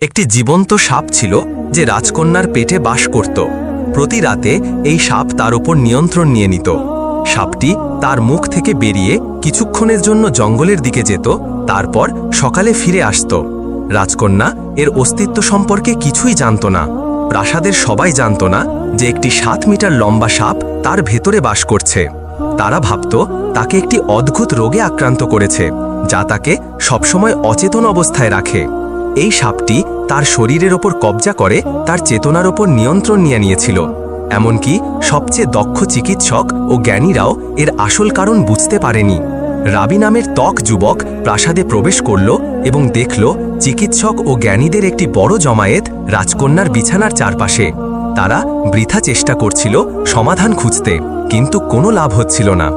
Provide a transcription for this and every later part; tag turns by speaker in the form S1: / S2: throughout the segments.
S1: একটি জীবন্ত সাপ ছিল যে রাজকন্যার পেটে বাস করত। প্রতি রাতে এই সাপ তার উপর নিয়ন্ত্রণ নিয়ে নিত। সাপটি তার মুখ থেকে বেরিয়ে কিছুক্ষণের জন্য জঙ্গলের দিকে যেত, তারপর সকালে ফিরে আসত। রাজকন্যা এর অস্তিত্ব সম্পর্কে কিছুই জানত না। প্রাসাদের সবাই জানত না যে একটি সাত মিটার লম্বা সাপ তার ভেতরে বাস করছে। তারা ভাবত তাকে একটি অদ্ভুত রোগে আক্রান্ত করেছে, যা তাকে সবসময় অচেতন অবস্থায় রাখে। এই সাপটি তার শরীরের ওপর কবজা করে, তার চেতনার ওপর নিয়ন্ত্রণ নিয়ে নিয়েছিল। এমনকি সবচেয়ে দক্ষ চিকিৎসক ও জ্ঞানীরাও এর আসল কারণ বুঝতে পারেনি। রাবি নামের ত্বক যুবক প্রাসাদে প্রবেশ করল এবং দেখল চিকিৎসক ও জ্ঞানীদের একটি বড় জমায়েত রাজকন্যার বিছানার চারপাশে। তারা বৃথা চেষ্টা করছিল সমাধান খুঁজতে, কিন্তু কোনো লাভ হচ্ছিল না।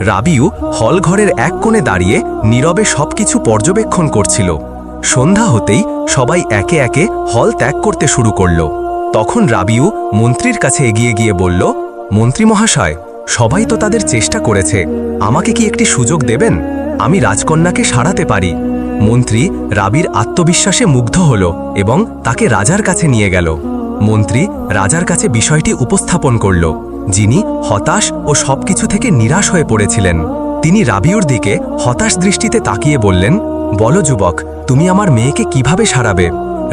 S1: রাবিউ হলঘরের এক কোণে দাঁড়িয়ে নীরবে সবকিছু পর্যবেক্ষণ করছিল। সন্ধ্যা হতেই সবাই একে একে হল ত্যাগ করতে শুরু করল। তখন রাবিউ মন্ত্রীর কাছে এগিয়ে গিয়ে বলল, মন্ত্রী মহাশয়, সবাই তো তাদের চেষ্টা করেছে। আমাকে কি একটি সুযোগ দেবেন? আমি রাজকন্যাকে সারাতে পারি। মন্ত্রী রাবির আত্মবিশ্বাসে মুগ্ধ হল এবং তাকে রাজার কাছে নিয়ে গেল। মন্ত্রী রাজার কাছে বিষয়টি উপস্থাপন করল। যিনি হতাশ ও সবকিছু থেকে নিরাশ হয়ে পড়েছিলেন। তিনি রাবিউর দিকে হতাশ দৃষ্টিতে তাকিয়ে বললেন বলো যুবক, তুমি আমার মেয়েকে কীভাবে সারাবে?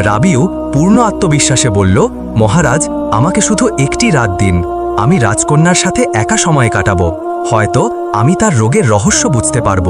S1: রাবিউ পূর্ণ আত্মবিশ্বাসে বলল, মহারাজ, আমাকে শুধু একটি রাত দিন, আমি রাজকন্যার সাথে একা সময় কাটাবো, হয়তো আমি তার রোগের রহস্য বুঝতে পারব।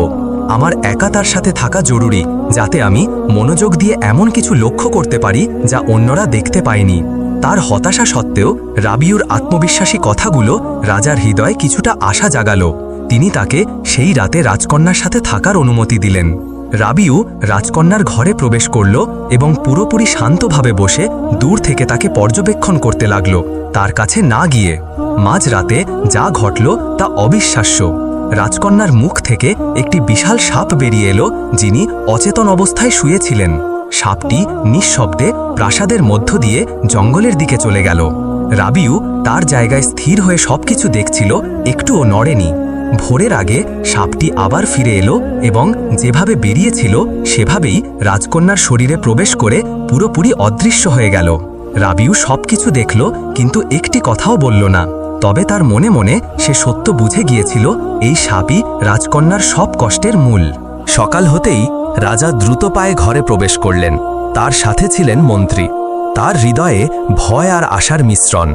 S1: আমার একা তার সাথে থাকা জরুরি, যাতে আমি মনোযোগ দিয়ে এমন কিছু লক্ষ্য করতে পারি যা অন্যরা দেখতে পায়নি। তার হতাশা সত্ত্বেও রাবিউর আত্মবিশ্বাসী কথাগুলো রাজার হৃদয়ে কিছুটা আশা জাগালো। তিনি তাকে সেই রাতে রাজকন্যার সাথে থাকার অনুমতি দিলেন। রাবিউ রাজকন্যার ঘরে প্রবেশ করল এবং পুরোপুরি শান্তভাবে বসে দূর থেকে তাকে পর্যবেক্ষণ করতে লাগল। তার কাছে না গিয়ে মাঝরাতে যা ঘটল তা অবিশ্বাস্য। রাজকন্যার মুখ থেকে একটি বিশাল সাপ বেরিয়ে এলো, যিনি অচেতন অবস্থায় শুয়েছিলেন। সাপটি নিঃশব্দে প্রাসাদের মধ্য দিয়ে জঙ্গলের দিকে চলে গেল। রাবিউ তার জায়গায় স্থির হয়ে সবকিছু দেখছিল, একটুও নড়েনি। ভোরের আগে সাপটি আবার ফিরে এলো এবং যেভাবে বেরিয়েছিল সেভাবেই রাজকন্যার শরীরে প্রবেশ করে পুরোপুরি অদৃশ্য হয়ে গেল। রাবিউ সবকিছু দেখল কিন্তু একটি কথাও বলল না। তবে তার মনে মনে সে সত্য বুঝে গিয়েছিল, এই সাপই রাজকন্যার সব কষ্টের মূল। সকাল হতেই রাজা দ্রুত পায়ে ঘরে প্রবেশ করলেন। তার সাথে ছিলেন মন্ত্রী। তার হৃদয়ে ভয় আর আশার মিশ্রণ।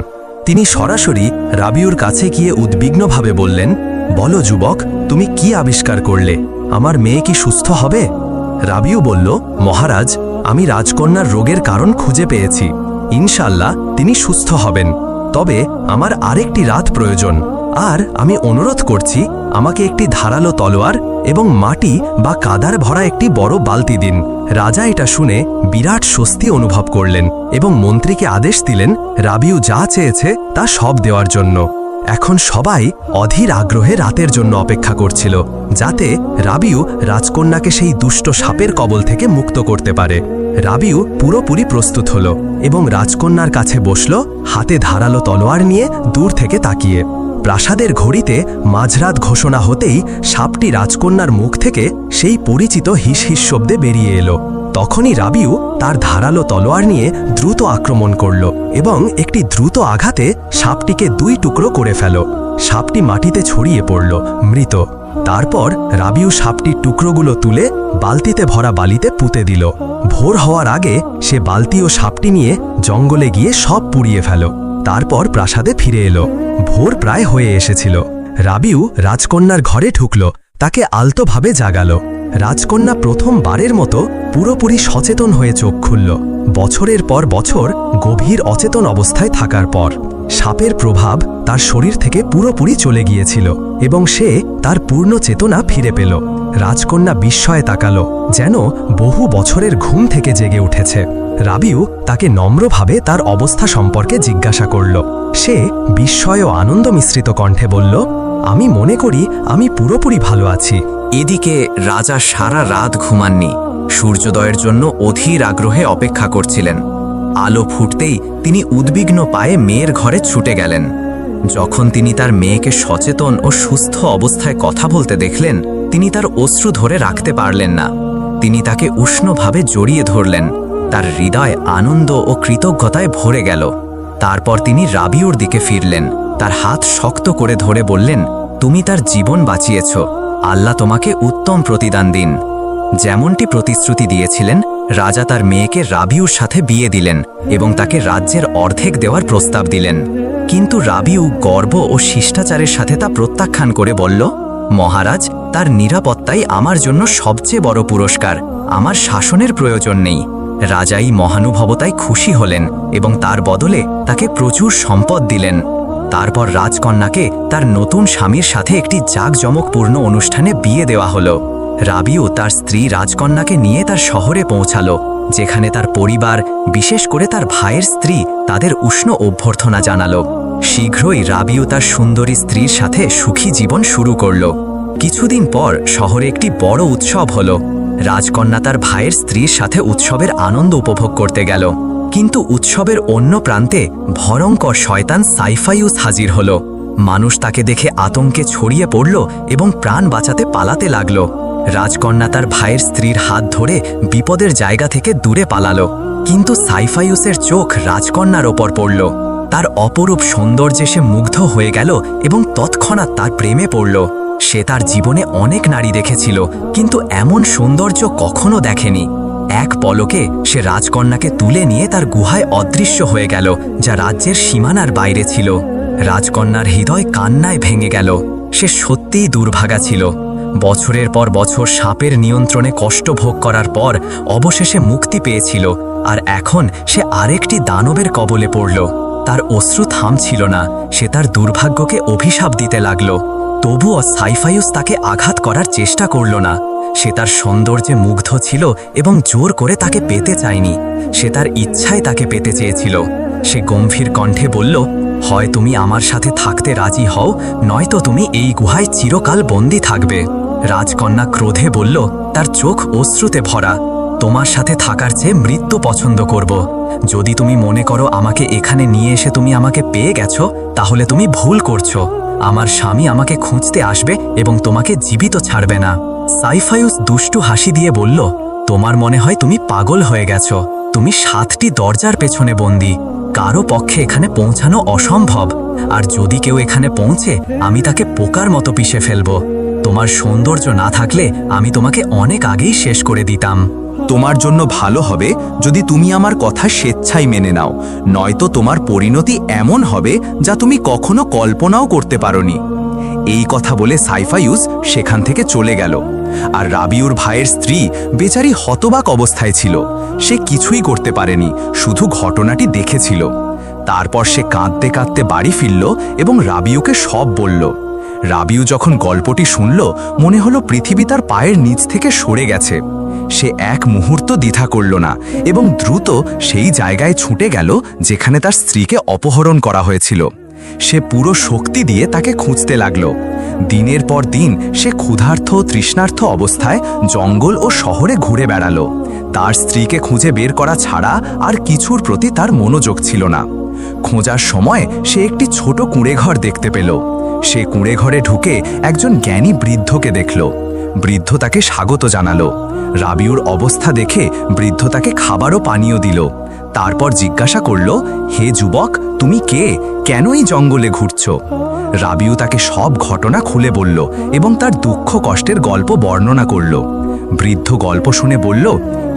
S1: তিনি সরাসরি রাবিউর কাছে গিয়ে উদ্বিগ্নভাবে বললেন বলো যুবক, তুমি কি আবিষ্কার করলে? আমার মেয়ে কি সুস্থ হবে? রাবিউ বলল, মহারাজ, আমি রাজকন্যার রোগের কারণ খুঁজে পেয়েছি। ইনশাল্লাহ তিনি সুস্থ হবেন। তবে আমার আরেকটি রাত প্রয়োজন। আর আমি অনুরোধ করছি, আমাকে একটি ধারালো তলোয়ার এবং মাটি বা কাদার ভরা একটি বড় বালতি দিন। রাজা এটা শুনে বিরাট স্বস্তি অনুভব করলেন এবং মন্ত্রীকে আদেশ দিলেন, রাবিউ যা চেয়েছে তা সব দেওয়ার জন্য। এখন সবাই অধীর আগ্রহে রাতের জন্য অপেক্ষা করছিল, যাতে রাবিউ রাজকন্যাকে সেই দুষ্ট সাপের কবল থেকে মুক্ত করতে পারে। রাবিউ পুরোপুরি প্রস্তুত হল এবং রাজকন্যার কাছে বসল, হাতে ধারালো তলোয়ার নিয়ে দূর থেকে তাকিয়ে। প্রাসাদের ঘড়িতে মাঝরাত ঘোষণা হতেই সাপটি রাজকন্যার মুখ থেকে সেই পরিচিত হিস হিস শব্দে বেরিয়ে এলো। তখনই রাবিউ তার ধারালো তলোয়ার নিয়ে দ্রুত আক্রমণ করল এবং একটি দ্রুত আঘাতে সাপটিকে দুই টুকরো করে ফেল। সাপটি মাটিতে ছড়িয়ে পড়ল, মৃত। তারপর রাবিউ সাপটির টুকরোগুলো তুলে বালতিতে ভরা বালিতে পুঁতে দিল। ভোর হওয়ার আগে সে বালতি ও সাপটি নিয়ে জঙ্গলে গিয়ে সব পুড়িয়ে ফেল। তারপর প্রাসাদে ফিরে এলো। ভোর প্রায় হয়ে এসেছিল। রাবিউ রাজকন্যার ঘরে ঢুকল, তাকে আলতোভাবে জাগালো। রাজকন্যা প্রথমবারের মতো পুরোপুরি সচেতন হয়ে চোখ খুলল। বছরের পর বছর গভীর অচেতন অবস্থায় থাকার পর, সাপের প্রভাব তার শরীর থেকে পুরোপুরি চলে গিয়েছিল এবং সে তার পূর্ণ চেতনা ফিরে পেল। রাজকন্যা বিস্ময়ে তাকালো, যেন বহু বছরের ঘুম থেকে জেগে উঠেছে। রাবিউ তাকে নম্রভাবে তার অবস্থা সম্পর্কে জিজ্ঞাসা করল। সে বিস্ময় ও আনন্দ মিশ্রিত কণ্ঠে বলল আমি মনে করি আমি পুরোপুরি ভালো আছি।
S2: এদিকে রাজা সারা রাত ঘুমাননি। সূর্যোদয়ের জন্য অধীর আগ্রহে অপেক্ষা করছিলেন। আলো ফুটতেই তিনি উদ্বিগ্ন পায়ে মেয়ের ঘরে ছুটে গেলেন। যখন তিনি তার মেয়েকে সচেতন ও সুস্থ অবস্থায় কথা বলতে দেখলেন, তিনি তার অশ্রু ধরে রাখতে পারলেন না। তিনি তাকে উষ্ণভাবে জড়িয়ে ধরলেন। তার হৃদয় আনন্দ ও কৃতজ্ঞতায় ভরে গেল। তারপর তিনি রাবিউর দিকে ফিরলেন। তার হাত শক্ত করে ধরে বললেন, তুমি তার জীবন বাঁচিয়েছ। আল্লাহ তোমাকে উত্তম প্রতিদান দিন। যেমনটি প্রতিশ্রুতি দিয়েছিলেন, রাজা তার মেয়েকে রাবিউর সাথে বিয়ে দিলেন এবং তাকে রাজ্যের অর্ধেক দেওয়ার প্রস্তাব দিলেন। কিন্তু রাবিউ গর্ব ও শিষ্টাচারের সাথে তা প্রত্যাখ্যান করে বলল, মহারাজ, তার নিরাপত্তাই আমার জন্য সবচেয়ে বড় পুরস্কার। আমার শাসনের প্রয়োজন নেই। রাজাই মহানুভবতায় খুশি হলেন এবং তার বদলে তাকে প্রচুর সম্পদ দিলেন। তারপর রাজকন্যাকে তার নতুন স্বামীর সাথে একটি জাঁকজমকপূর্ণ অনুষ্ঠানে বিয়ে দেওয়া হলো। রাবিও তার স্ত্রী রাজকন্যাকে নিয়ে তার শহরে পৌঁছালো, যেখানে তার পরিবার, বিশেষ করে তার ভাইয়ের স্ত্রী, তাদের উষ্ণ অভ্যর্থনা জানালো। শীঘ্রই রাবিও তার সুন্দরী স্ত্রীর সাথে সুখী জীবন শুরু করল। কিছুদিন পর শহরে একটি বড় উৎসব হলো। রাজকন্যা তার ভাইয়ের স্ত্রীর সাথে উৎসবের আনন্দ উপভোগ করতে গেল। কিন্তু উৎসবের অন্য প্রান্তে ভয়ঙ্কর শয়তান সাইফাইউস হাজির হল। মানুষ তাকে দেখে আতঙ্কে ছড়িয়ে পড়ল এবং প্রাণ বাঁচাতে পালাতে লাগল। রাজকন্যা তার ভাইয়ের স্ত্রীর হাত ধরে বিপদের জায়গা থেকে দূরে পালালো। কিন্তু সাইফাইউসের চোখ রাজকন্যার ওপর পড়ল। তার অপরূপ সৌন্দর্যে সে মুগ্ধ হয়ে গেল এবং তৎক্ষণাৎ তার প্রেমে পড়ল। সে তার জীবনে অনেক নারী দেখেছিল, কিন্তু এমন সৌন্দর্য কখনো দেখেনি। এক পলকে সে রাজকন্যাকে তুলে নিয়ে তার গুহায় অদৃশ্য হয়ে গেল, যা রাজ্যের সীমানার বাইরে ছিল। রাজকন্যার হৃদয় কান্নায় ভেঙে গেল। সে সত্যিই দুর্ভাগা ছিল। বছরের পর বছর সাপের নিয়ন্ত্রণে কষ্ট ভোগ করার পর অবশেষে মুক্তি পেয়েছিল, আর এখন সে আরেকটি দানবের কবলে পড়ল। তার অশ্রু থামছিল না, সে তার দুর্ভাগ্যকে অভিশাপ দিতে লাগল। তবুও সাইফাইউস তাকে আঘাত করার চেষ্টা করল না। সে তার সৌন্দর্যে মুগ্ধ ছিল এবং জোর করে তাকে পেতে চায়নি। সে তার ইচ্ছায় তাকে পেতে চেয়েছিল। সে গম্ভীর কণ্ঠে বলল, হয় তুমি আমার সাথে থাকতে রাজি হও নয়তো তুমি এই গুহায় চিরকাল বন্দি থাকবে। রাজকন্যা ক্রোধে বলল, তার চোখ অশ্রুতে ভরা। তোমার সাথে থাকার চেয়ে মৃত্যু পছন্দ করব। যদি তুমি মনে করো আমাকে এখানে নিয়ে এসে তুমি আমাকে পেয়ে গেছো, তাহলে তুমি ভুল করছ। আমার স্বামী আমাকে খুঁজতে আসবে এবং তোমাকে জীবিত ছাড়বে না। সাইফায়ুস দুষ্টু হাসি দিয়ে বলল, তোমার মনে হয় তুমি পাগল হয়ে গেছ। তুমি সাতটি দরজার পেছনে বন্দি। কারও পক্ষে এখানে পৌঁছানো অসম্ভব। আর যদি কেউ এখানে পৌঁছে, আমি তাকে পোকার মতো পিষে ফেলব। তোমার সৌন্দর্য না থাকলে আমি তোমাকে অনেক আগেই শেষ করে দিতাম।
S1: তোমার জন্য ভালো হবে যদি তুমি আমার কথা স্বেচ্ছায় মেনে নাও। নয়তো তোমার পরিণতি এমন হবে যা তুমি কখনো কল্পনাও করতে পারোনি। এই কথা বলে সাইফাইউস সেখান থেকে চলে গেল। আর রাবিউর ভাইয়ের স্ত্রী বেচারি হতবাক অবস্থায় ছিল। সে কিছুই করতে পারেনি, শুধু ঘটনাটি দেখেছিল। তারপর সে কাঁদতে কাঁদতে বাড়ি ফিরল এবং রাবিউকে সব বলল। রাবিউ যখন গল্পটি শুনল, মনে হলো পৃথিবী তার পায়ের নিচ থেকে সরে গেছে। সে এক মুহূর্ত দ্বিধা করল না এবং দ্রুত সেই জায়গায় ছুটে গেল, যেখানে তার স্ত্রীকে অপহরণ করা হয়েছিল। সে পুরো শক্তি দিয়ে তাকে খুঁজতে লাগল। দিনের পর দিন সে ক্ষুধার্থ তৃষ্ণার্থ অবস্থায় জঙ্গল ও শহরে ঘুরে বেড়ালো। তার স্ত্রীকে খুঁজে বের করা ছাড়া আর কিছুর প্রতি তার মনোযোগ ছিল না। খোঁজার সময় সে একটি ছোট কুঁড়েঘর দেখতে পেল। সে কুঁড়েঘরে ঢুকে একজন জ্ঞানী বৃদ্ধকে দেখল। বৃদ্ধ তাকে স্বাগত জানালো। রাবিউর অবস্থা দেখে বৃদ্ধ তাকে খাবারও পানীয় দিল। তারপর জিজ্ঞাসা করল, হে যুবক, তুমি কে? কেন এই জঙ্গলে ঘুরছ? রাবিউ তাকে সব ঘটনা খুলে বলল এবং তার দুঃখ কষ্টের গল্প বর্ণনা করল। বৃদ্ধ গল্প শুনে বলল,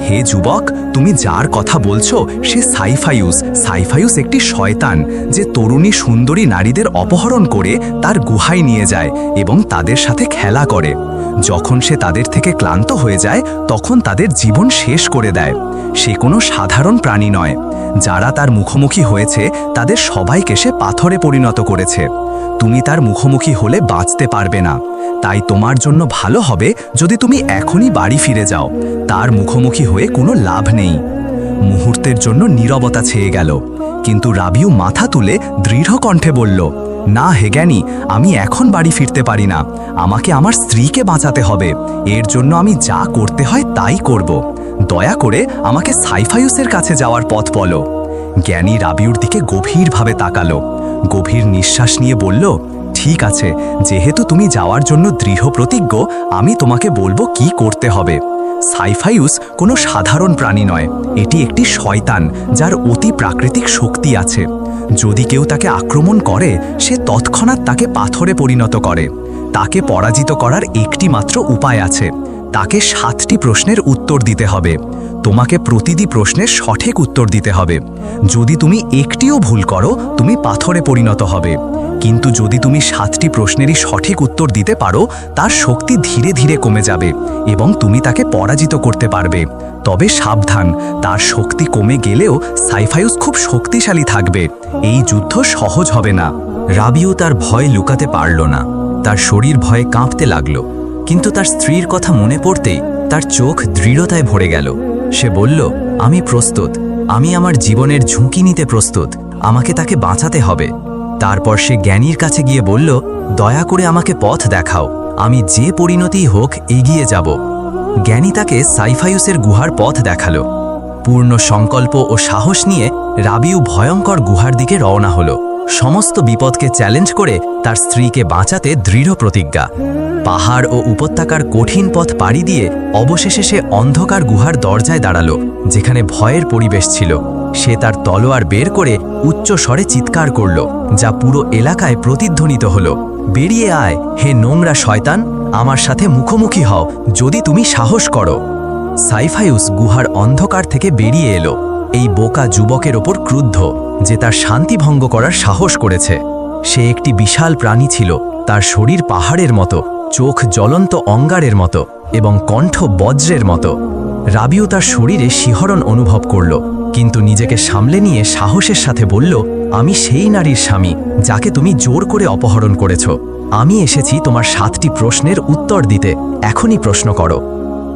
S1: হে যুবক, তুমি যার কথা বলছো, সে সাইফাইউস। সাইফাইউস একটি শয়তান যে তরুণী সুন্দরী নারীদের অপহরণ করে তার গুহায় নিয়ে যায় এবং তাদের সাথে খেলা করে। যখন সে তাদের থেকে ক্লান্ত হয়ে যায়, তখন তাদের জীবন শেষ করে দেয়। সে কোনো সাধারণ প্রাণী নয়। যারা তার মুখোমুখি হয়েছে, তাদের সবাইকে সে পাথরে পরিণত করেছে। তুমি তার মুখোমুখি হলে বাঁচতে পারবে না। তাই তোমার জন্য ভালো হবে যদি তুমি এখনই বাড়ি ফিরে যাও। তার মুখোমুখি হয়ে কোনো লাভ নেই। মুহূর্তের জন্য নীরবতা ছেয়ে গেল। কিন্তু রাবিউ মাথা তুলে দৃঢ় কণ্ঠে বলল না হে জ্ঞানী, আমি এখন বাড়ি ফিরতে পারি না। আমাকে আমার স্ত্রীকে বাঁচাতে হবে। এর জন্য আমি যা করতে হয় তাই করব। দয়া করে আমাকে সাইফায়ুসের কাছে যাওয়ার পথ বলো। জ্ঞানী রাবিউর দিকে গভীরভাবে তাকালো। গভীর নিঃশ্বাস নিয়ে বলল, ঠিক আছে, যেহেতু তুমি যাওয়ার জন্য দৃঢ় প্রতিজ্ঞ আমি তোমাকে বলব কি করতে হবে। সাইফাইউস কোনো সাধারণ প্রাণী নয়। এটি একটি শয়তান, যার অতি প্রাকৃতিক শক্তি আছে। যদি কেউ তাকে আক্রমণ করে, সে তৎক্ষণাৎ তাকে পাথরে পরিণত করে। তাকে পরাজিত করার একটি মাত্র উপায় আছে। তাকে সাতটি প্রশ্নের উত্তর দিতে হবে। তোমাকে প্রতিটি প্রশ্নের সঠিক উত্তর দিতে হবে। যদি তুমি একটিও ভুল করো, তুমি পাথরে পরিণত হবে। কিন্তু যদি তুমি সাতটি প্রশ্নেরই সঠিক উত্তর দিতে পারো, তার শক্তি ধীরে ধীরে কমে যাবে এবং তুমি তাকে পরাজিত করতে পারবে। তবে সাবধান, তার শক্তি কমে গেলেও সাইফায়ুস খুব শক্তিশালী থাকবে। এই যুদ্ধ সহজ হবে না। রাবিও তার ভয় লুকাতে পারল না। তার শরীর ভয়ে কাঁপতে লাগল। কিন্তু তার স্ত্রীর কথা মনে পড়তেই তার চোখ দৃঢ়তায় ভরে গেল। সে বলল, আমি প্রস্তুত। আমি আমার জীবনের ঝুঁকি নিতে প্রস্তুত। আমাকে তাকে বাঁচাতে হবে। তারপর সে জ্ঞানীর কাছে গিয়ে বলল, দয়া করে আমাকে পথ দেখাও। আমি যে পরিণতি হোক এগিয়ে যাব। জ্ঞানী তাকে সাইফায়ুসের গুহার পথ দেখাল। পূর্ণ সংকল্প ও সাহস নিয়ে রাবিউ ভয়ঙ্কর গুহার দিকে রওনা হল। সমস্ত বিপদকে চ্যালেঞ্জ করে তার স্ত্রীকে বাঁচাতে দৃঢ় প্রতিজ্ঞা। পাহাড় ও উপত্যকার কঠিন পথ পাড়ি দিয়ে অবশেষে সে অন্ধকার গুহার দরজায় দাঁড়াল, যেখানে ভয়ের পরিবেশ ছিল। সে তার তলোয়ার বের করে উচ্চ স্বরে চিৎকার করল, যা পুরো এলাকায় প্রতিধ্বনিত হলো। বেরিয়ে আয়, হে নোংরা শয়তান! আমার সাথে মুখোমুখি হও, যদি তুমি সাহস করো। সাইফাইউস গুহার অন্ধকার থেকে বেরিয়ে এলো। এই বোকা যুবকের ওপর ক্রুদ্ধ, যে তার শান্তি ভঙ্গ করার সাহস করেছে। সে একটি বিশাল প্রাণী ছিল, তার শরীর পাহাড়ের মতো। চোখ জ্বলন্ত অঙ্গারের মতো এবং কণ্ঠ বজ্রের মতো। রাবিও তার শরীরে শিহরণ অনুভব করল, কিন্তু নিজেকে সামলে নিয়ে সাহসের সাথে বলল, আমি সেই নারীর স্বামী, যাকে তুমি জোর করে অপহরণ করেছ। আমি এসেছি তোমার সাতটি প্রশ্নের উত্তর দিতে। এখনই প্রশ্ন করো।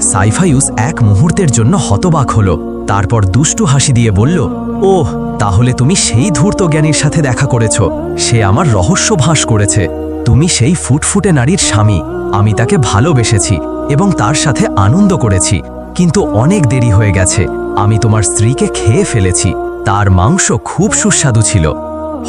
S1: সাইফাইউস এক মুহূর্তের জন্য হতবাক হল, তারপর দুষ্টু হাসি দিয়ে বলল, ওহ, তাহলে তুমি সেই ধূর্ত জ্ঞানীর সাথে দেখা করেছ। সে আমার রহস্য ভাস করেছে। তুমি সেই ফুটফুটে নারীর স্বামী। আমি তাকে ভালোবেসেছি এবং তার সাথে আনন্দ করেছি। কিন্তু অনেক দেরি হয়ে গেছে। আমি তোমার স্ত্রীকে খেয়ে ফেলেছি। তার মাংস খুব সুস্বাদু ছিল।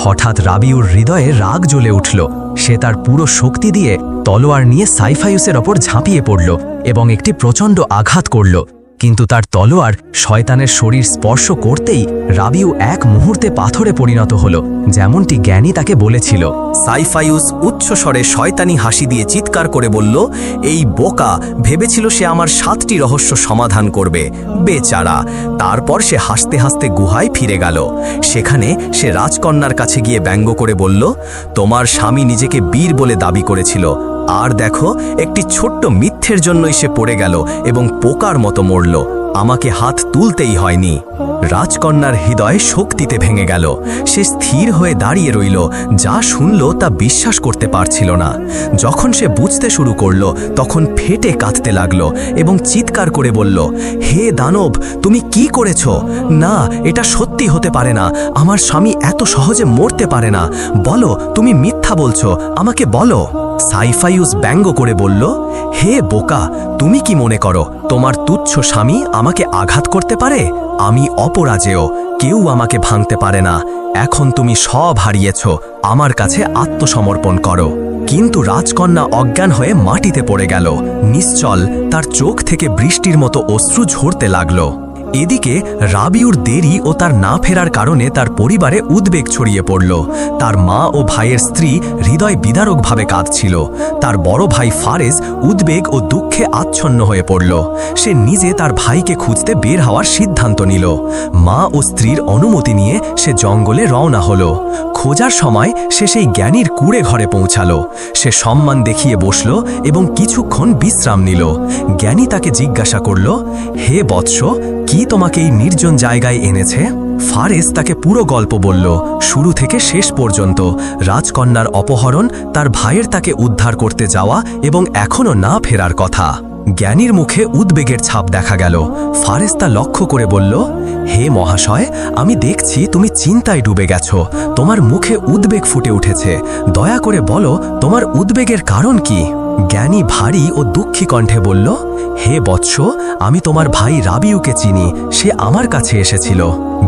S1: হঠাৎ রাবিউর হৃদয়ে রাগ জ্বলে উঠল। সে তার পুরো শক্তি দিয়ে তলোয়ার নিয়ে সাইফাইউসের ওপর ঝাঁপিয়ে পড়ল এবং একটি প্রচণ্ড আঘাত করল। কিন্তু তার তলোয়ার শয়তানের শরীর স্পর্শ করতেই রাবিউ এক মুহূর্তে পাথরে পরিণত হল, যেমনটি জ্ঞানী তাকে বলেছিল। সাইফাইউস উচ্চস্বরে শয়তানি হাসি দিয়ে চিৎকার করে বলল, এই বোকা, ভেবেছিল সে আমার সাতটি রহস্য সমাধান করবে, বেচারা। তারপর সে হাসতে হাসতে গুহায় ফিরে গেল। সেখানে সে রাজকন্যার কাছে গিয়ে ব্যঙ্গ করে বলল, তোমার স্বামী নিজেকে বীর বলে দাবি করেছিল আর দেখো, একটি ছোট্ট মিথ্যের জন্যই সে পড়ে গেল এবং পোকার মতো মরল। আমাকে হাত তুলতেই হয়নি। রাজকন্যার হৃদয় শক্তিতে ভেঙে গেল। সে স্থির হয়ে দাঁড়িয়ে রইল, যা শুনল তা বিশ্বাস করতে পারছিল না। যখন সে বুঝতে শুরু করল, তখন ফেটে কাঁদতে লাগল এবং চিৎকার করে বলল, হে দানব, তুমি কি করেছ? না, এটা সত্যি হতে পারে না। আমার স্বামী এত সহজে মরতে পারে না। বলো, তুমি মিথ্যা বলছো। আমাকে বলো। সাইফাইউস ব্যঙ্গ করে বলল, হে বোকা, তুমি কি মনে করো, তোমার তুচ্ছ স্বামী আমাকে আঘাত করতে পারে? আমি অপরাজেয়, কেউ আমাকে ভাঙতে পারে না। এখন তুমি সব হারিয়েছ, আমার কাছে আত্মসমর্পণ করো। কিন্তু রাজকন্যা অজ্ঞান হয়ে মাটিতে পড়ে গেল। নিশ্চল তার চোখ থেকে বৃষ্টির মতো অশ্রু ঝরতে লাগল। এদিকে রাবিউর দেরি ও তার না ফেরার কারণে তার পরিবারে উদ্বেগ ছড়িয়ে পড়ল। তার মা ও ভাইয়ের স্ত্রী হৃদয় বিদারকভাবে কাঁদছিল। তার বড় ভাই ফারেজ উদ্বেগ ও দুঃখে আচ্ছন্ন হয়ে পড়ল। সে নিজে তার ভাইকে খুঁজতে বের হওয়ার সিদ্ধান্ত নিল। মা ও স্ত্রীর অনুমতি নিয়ে সে জঙ্গলে রওনা হলো। খোঁজার সময় সে সেই জ্ঞানীর কুড়ে ঘরে পৌঁছালো। সে সম্মান দেখিয়ে বসল এবং কিছুক্ষণ বিশ্রাম নিল। জ্ঞানী তাকে জিজ্ঞাসা করল, হে বৎস কি তোমাকে এই নির্জন জায়গায় এনেছে? ফারেস তাকে পুরো গল্প বলল। শুরু থেকে শেষ পর্যন্ত। রাজকন্যার অপহরণ, তার ভাইয়ের তাকে উদ্ধার করতে যাওয়া এবং এখনও না ফেরার কথা। জ্ঞানীর মুখে উদ্বেগের ছাপ দেখা গেল। ফারেস তা লক্ষ্য করে বলল, হে মহাশয়, আমি দেখছি তুমি চিন্তায় ডুবে গেছো। তোমার মুখে উদ্বেগ ফুটে উঠেছে। দয়া করে বলো, তোমার উদ্বেগের কারণ কি? জ্ঞানী ভারী ও দুঃখী কণ্ঠে বলল, হে বৎস, আমি তোমার ভাই রাবিউকে চিনি, সে আমার কাছে এসেছিল।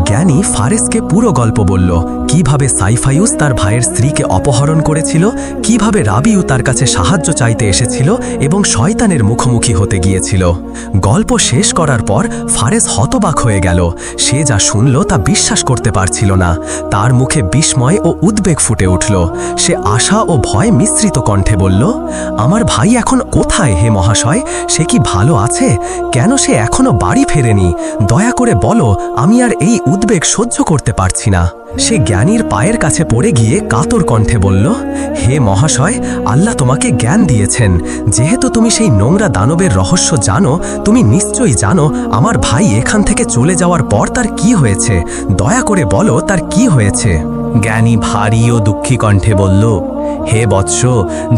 S1: জ্ঞানী ফারেসকে পুরো গল্প বলল, কীভাবে সাইফাইউস তার ভাইয়ের স্ত্রীকে অপহরণ করেছিল, কীভাবে রাবিউ তার কাছে সাহায্য চাইতে এসেছিল এবং শয়তানের মুখোমুখি হতে গিয়েছিল। গল্প শেষ করার পর ফারেস হতবাক হয়ে গেল। সে যা শুনল তা বিশ্বাস করতে পারছিল না। তার মুখে বিস্ময় ও উদ্বেগ ফুটে উঠল। সে আশা ও ভয় মিশ্রিত কণ্ঠে বলল, আমার ভাই এখন কোথায় হে মহাশয়? সে কি ভালো আছে? কেন সে এখনও বাড়ি ফেরেনি? দয়া করে বলো, আমি আর এই উদ্বেগ সহ্য করতে পারছি না। সে জ্ঞানীর পায়ের কাছে পড়ে গিয়ে কাতর কণ্ঠে বলল, হে মহাশয়, আল্লাহ তোমাকে জ্ঞান দিয়েছেন। যেহেতু তুমি সেই নোংরা দানবের রহস্য জানো, তুমি নিশ্চয়ই জানো আমার ভাই এখান থেকে চলে যাওয়ার পর তার কি হয়েছে। দয়া করে বলো তার কি হয়েছে? জ্ঞানী ভারী ও দুঃখী কণ্ঠে বলল হে বৎস,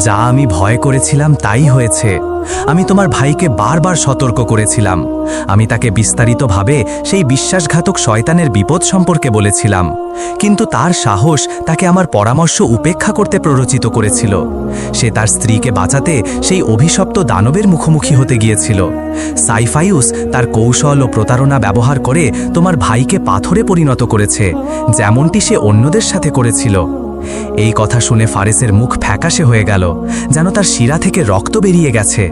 S1: যা আমি ভয় করেছিলাম তাই হয়েছে। আমি তোমার ভাইকে বারবার সতর্ক করেছিলাম। আমি তাকে বিস্তারিতভাবে সেই বিশ্বাসঘাতক শয়তানের বিপদ সম্পর্কে বলেছিলাম। কিন্তু তার সাহস তাকে আমার পরামর্শ উপেক্ষা করতে প্ররোচিত করেছিল। সে তার স্ত্রীকে বাঁচাতে সেই অভিশপ্ত দানবের মুখোমুখি হতে গিয়েছিল। সাইফাইউস তার কৌশল ও প্রতারণা ব্যবহার করে তোমার ভাইকে পাথরে পরিণত করেছে, যেমনটি সে অন্যদের সাথে করেছিল। এই কথা শুনে ফারেসের মুখ ফ্যাকাশে হয়ে গেল, যেন তার শিরা থেকে রক্ত বেরিয়ে গেছে।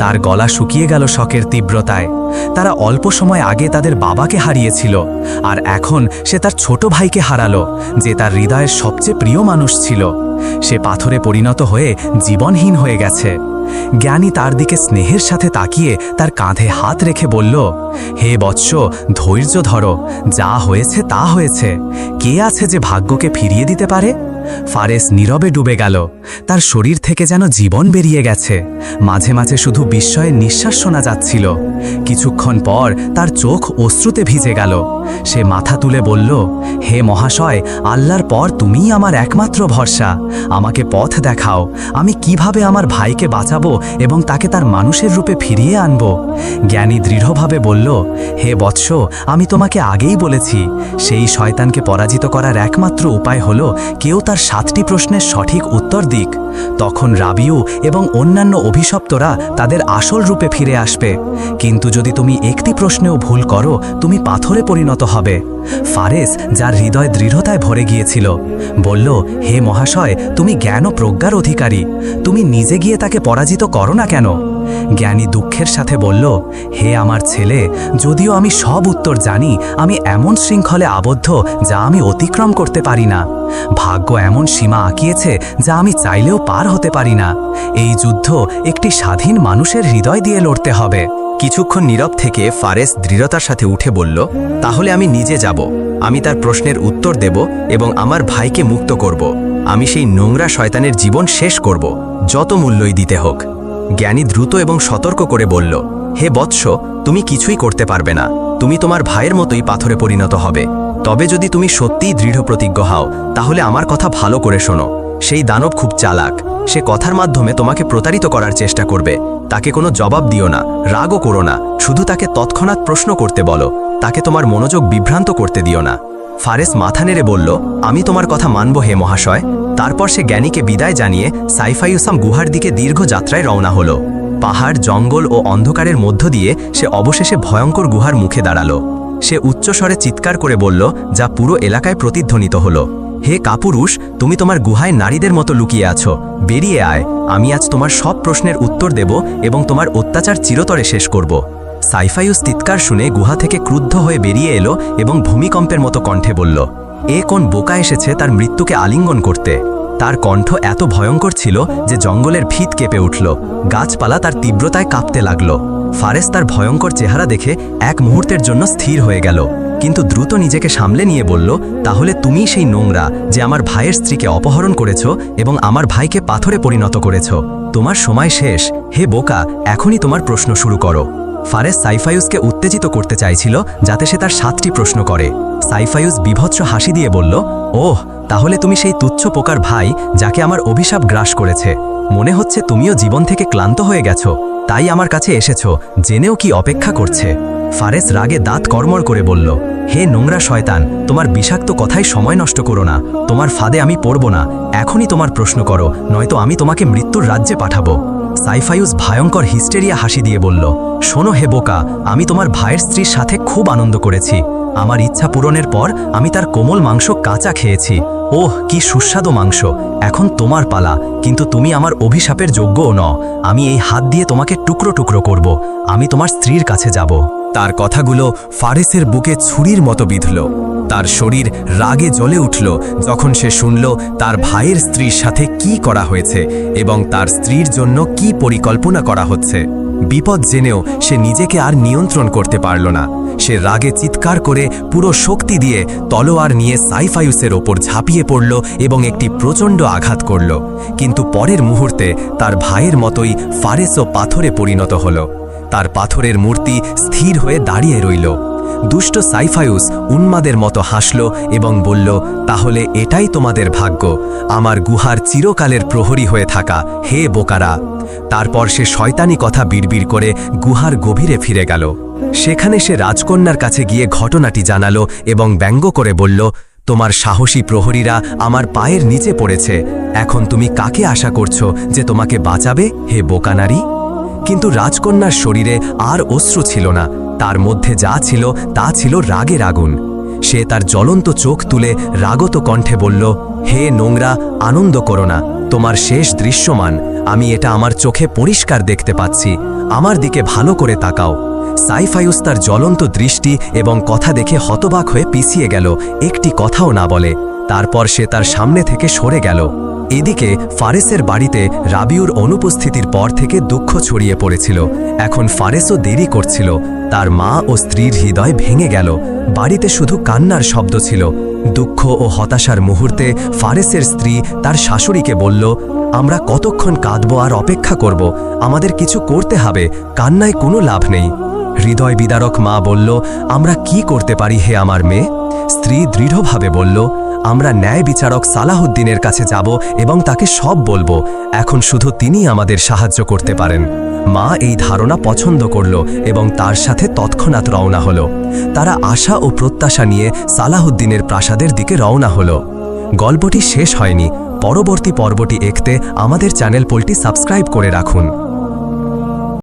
S1: তার গলা শুকিয়ে গেল শকের তীব্রতায়। তারা অল্প সময় আগে তাদের বাবাকে হারিয়েছিল, আর এখন সে তার ছোট ভাইকে হারালো, যে তার হৃদয়ের সবচেয়ে প্রিয় মানুষ ছিল। সে পাথরে পরিণত হয়ে জীবনহীন হয়ে গেছে। জ্ঞানী তার দিকে স্নেহের সাথে তাকিয়ে তার কাঁধে হাত রেখে বলল, হে বৎস, ধৈর্য ধরো, যা হয়েছে তা হয়েছে। কে আছে যে ভাগ্যকে ফিরিয়ে দিতে পারে? ফারেস নীরবে ডুবে গেল। তার শরীর থেকে যেন জীবন বেরিয়ে গেছে। মাঝে মাঝে শুধু বিস্ময়ের নিঃশ্বাস শোনা যাচ্ছিল। কিছুক্ষণ পর তার চোখ অশ্রুতে ভিজে গেল। সে মাথা তুলে বলল, হে মহাশয়, আল্লাহর পর তুমিই আমার একমাত্র ভরসা। আমাকে পথ দেখাও। আমি কীভাবে আমার ভাইকে বাঁচাবো এবং তাকে তার মানুষের রূপে ফিরিয়ে আনব? জ্ঞানী দৃঢ়ভাবে বলল, হে বৎস, আমি তোমাকে আগেই বলেছি, সেই শয়তানকে পরাজিত করার একমাত্র উপায় হলো কেউ তার সাতটি প্রশ্নের সঠিক উত্তর দিক। তখন রাবিউ এবং অন্যান্য অভিশপ্তরা তাদের আসল রূপে ফিরে আসবে। কিন্তু যদি তুমি একটি প্রশ্নেও ভুল করো, তুমি পাথরে পরিণত হবে। ফারেস, যার হৃদয় দৃঢ়তায় ভরে গিয়েছিল, বলল, হে মহাশয়, তুমি জ্ঞান ও প্রজ্ঞার অধিকারী। তুমি নিজে গিয়ে তাকে পরাজিত করো না কেন? জ্ঞানী দুঃখের সাথে বলল, হে আমার ছেলে, যদিও আমি সব উত্তর জানি, আমি এমন শৃঙ্খলে আবদ্ধ যা আমি অতিক্রম করতে পারি না। ভাগ্য এমন সীমা আঁকিয়েছে যা আমি চাইলেও পার হতে পারি না। এই যুদ্ধ একটি স্বাধীন মানুষের হৃদয় দিয়ে লড়তে হবে। কিছুক্ষণ নীরব থেকে ফারেস দৃঢ়তার সাথে উঠে বলল, তাহলে আমি নিজে যাব। আমি তার প্রশ্নের উত্তর দেব এবং আমার ভাইকে মুক্ত করব। আমি সেই নোংরা শয়তানের জীবন শেষ করব। যত মূল্যই দিতে হোক। জ্ঞানী দ্রুত এবং সতর্ক করে বলল, হে বৎস, তুমি কিছুই করতে পারবে না। তুমি তোমার ভাইয়ের মতোই পাথরে পরিণত হবে। তবে যদি তুমি সত্যিই দৃঢ় প্রতিজ্ঞ হও, তাহলে আমার কথা ভালো করে শোনো। সেই দানব খুব চালাক। সে কথার মাধ্যমে তোমাকে প্রতারিত করার চেষ্টা করবে। তাকে কোনো জবাব দিও না, রাগও করো না। শুধু তাকে তৎক্ষণাৎ প্রশ্ন করতে বলো। তাকে তোমার মনোযোগ বিভ্রান্ত করতে দিও না। ফারেস মাথা নেড়ে বলল, আমি তোমার কথা মানব হে মহাশয়। তারপর সে জ্ঞানীকে বিদায় জানিয়ে সাইফাইউসাম গুহার দিকে দীর্ঘ যাত্রায় রওনা হলো। পাহাড়, জঙ্গল ও অন্ধকারের মধ্য দিয়ে সে অবশেষে ভয়ঙ্কর গুহার মুখে দাঁড়াল। সে উচ্চস্বরে চিৎকার করে বলল, যা পুরো এলাকায় প্রতিধ্বনিত হলো। হে কাপুরুষ, তুমি তোমার গুহায় নারীদের মতো লুকিয়ে আছো। বেরিয়ে আয়। আমি আজ তোমার সব প্রশ্নের উত্তর দেব এবং তোমার অত্যাচার চিরতরে শেষ করব। সাইফাইউস চিৎকার শুনে গুহা থেকে ক্রুদ্ধ হয়ে বেরিয়ে এলো এবং ভূমিকম্পের মতো কণ্ঠে বলল এ কোন বোকা এসেছে তার মৃত্যুকে আলিঙ্গন করতে? তার কণ্ঠ এত ভয়ঙ্কর ছিল যে জঙ্গলের ভিত কেঁপে উঠল। গাছপালা তার তীব্রতায় কাঁপতে লাগল। ফারেস তার ভয়ঙ্কর চেহারা দেখে এক মুহূর্তের জন্য স্থির হয়ে গেল। কিন্তু দ্রুত নিজেকে সামলে নিয়ে বলল, তাহলে তুমিই সেই নোংরা যে আমার ভাইয়ের স্ত্রীকে অপহরণ করেছ এবং আমার ভাইকে পাথরে পরিণত করেছ। তোমার সময় শেষ। হে বোকা, এখনই তোমার প্রশ্ন শুরু করো। ফারেস সাইফায়ুসকে উত্তেজিত করতে চাইছিল যাতে সে তার সাতটি প্রশ্ন করে। সাইফায়ুস বিভৎস হাসি দিয়ে বলল, ওহ, তাহলে তুমি সেই তুচ্ছ পোকার ভাই যাকে আমার অভিশাপ গ্রাস করেছে। মনে হচ্ছে তুমিও জীবন থেকে ক্লান্ত হয়ে গেছো। তাই আমার কাছে এসেছ, জেনেও কি অপেক্ষা করছে? ফারেস রাগে দাঁত কর্মর করে বলল, হে নোংরা শয়তান, তোমার বিষাক্ত কথাই সময় নষ্ট করো না। তোমার ফাঁদে আমি পড়ব না। এখনই তোমার প্রশ্ন করো, নয়তো আমি তোমাকে মৃত্যুর রাজ্যে পাঠাবো। সাইফাইউস ভয়ঙ্কর হিস্টেরিয়া হাসি দিয়ে বলল, শোনো হে বোকা, আমি তোমার ভাইয়ের স্ত্রীর সাথে খুব আনন্দ করেছি। আমার ইচ্ছা পূরণের পর আমি তার কোমল মাংস কাঁচা খেয়েছি। ওহ, কি সুস্বাদু মাংস! এখন তোমার পালা, কিন্তু তুমি আমার অভিশাপের যোগ্যও ন আমি এই হাত দিয়ে তোমাকে টুকরো টুকরো করব। আমি তোমার স্ত্রীর কাছে যাব। তার কথাগুলো ফারেসের বুকে ছুরির মতো বিঁধল। তার শরীর রাগে জ্বলে উঠল যখন সে শুনল তার ভাইয়ের স্ত্রীর সাথে কি করা হয়েছে এবং তার স্ত্রীর জন্য কি পরিকল্পনা করা হচ্ছে। বিপদ জেনেও সে নিজেকে আর নিয়ন্ত্রণ করতে পারল না। সে রাগে চিৎকার করে পুরো শক্তি দিয়ে তলোয়ার নিয়ে সাইফায়ুসের ওপর ঝাঁপিয়ে পড়ল এবং একটি প্রচণ্ড আঘাত করল। কিন্তু পরের মুহূর্তে তার ভাইয়ের মতোই ফারেসও পাথরে পরিণত হল। তার পাথরের মূর্তি স্থির হয়ে দাঁড়িয়ে রইল। দুষ্ট সাইফায়ুস উন্মাদের মতো হাসল এবং বলল, তাহলে এটাই তোমাদের ভাগ্য। আমার গুহার চিরকালের প্রহরী হয়ে থাকা, হে বোকারা। তারপর সে শয়তানি কথা বিড়বিড় করে গুহার গভীরে ফিরে গেল। সেখানে সে রাজকন্যার কাছে গিয়ে ঘটনাটি জানালো এবং ব্যঙ্গ করে বলল, তোমার সাহসী প্রহরীরা আমার পায়ের নিচে পড়েছে। এখন তুমি কাকে আশা করছ যে তোমাকে বাঁচাবে, হে বোকানারি কিন্তু রাজকন্যার শরীরে আর অশ্রু ছিল না। তার মধ্যে যা ছিল, তা ছিল রাগের আগুন সে তার জ্বলন্ত চোখ তুলে রাগত কণ্ঠে বলল, হে নোংরা, আনন্দ করো না। তোমার শেষ দৃশ্যমান। আমি এটা আমার চোখে পরিষ্কার দেখতে পাচ্ছি। আমার দিকে ভালো করে তাকাও। সাইফায়ুস তার জ্বলন্ত দৃষ্টি এবং কথা দেখে হতবাক হয়ে পিছিয়ে গেল। একটি কথাও না বলে। তারপর সে তার সামনে থেকে সরে গেল। এদিকে ফারেসের বাড়িতে রাবিউর অনুপস্থিতির পর থেকে দুঃখ ছড়িয়ে পড়েছিল। এখন ফারেসও দেরি করছিল। তার মা ও স্ত্রীর হৃদয় ভেঙে গেল। বাড়িতে শুধু কান্নার শব্দ ছিল। দুঃখ ও হতাশার মুহূর্তে ফারেসের স্ত্রী তার শাশুড়িকে বলল, আমরা কতক্ষণ কাঁদব আর অপেক্ষা করব? আমাদের কিছু করতে হবে। কান্নায় কোনো লাভ নেই। হৃদয় বিদারক মা বলল, আমরা কি করতে পারি হে আমার মেয়ে? স্ত্রী দৃঢ়ভাবে বলল আমরা ন্যায় বিচারক সালাহুদ্দিনের কাছে যাব এবং তাকে সব বলব। এখন শুধু তিনি আমাদের সাহায্য করতে পারেন। মা এই ধারণা পছন্দ করল এবং তার সাথে তৎক্ষণাৎ রওনা হলো। তারা আশা ও প্রত্যাশা নিয়ে সালাহুদ্দিনের প্রাসাদের দিকে রওনা হলো। গল্পটি শেষ হয়নি। পরবর্তী পর্বটি দেখতে আমাদের চ্যানেল পোলটি সাবস্ক্রাইব করে রাখুন।